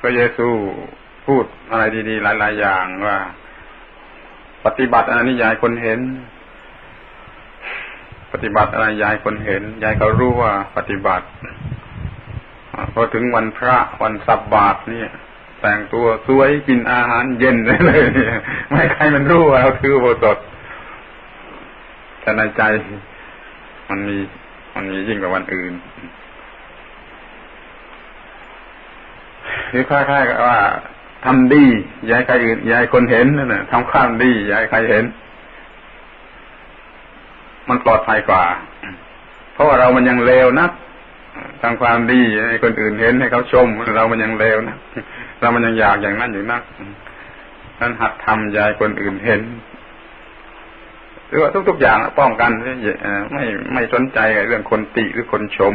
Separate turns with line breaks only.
พระเยซูพูดอะไรดีๆ หลาย ๆ อย่างว่า ปฏิบัติอะไรนี่ยายคนเห็น ปฏิบัติอะไรยายคนเห็นยายก็รู้ว่าปฏิบัติพอถึงวันพระวันสับบาทเนี่ย แต่งตัวสวยกินอาหารเย็นเลยไม่ใครมันรู้ว่าเราถือโบสถแต่ในใจ มันมีมันมียิ่งกว่าวันอื่น หรือคล้ายๆกับว่าทำดีย้ายใครอื่นย้ายคนเห็นนั่นแหละทำความดีย้ายใครเห็น มันปลอดภัยกว่า เพราะว่าเรามันยังเลวนะทำความดีให้คนอื่นเห็นให้เขาชม เรามันยังเลวนะเรามันยังอยากอย่างนั้นอยู่นักนั้นหัดทำย้ายคนอื่นเห็นหรือว่าทุกๆอย่างป้องกันไม่ไม่สนใจเรื่องคนติหรือคนชม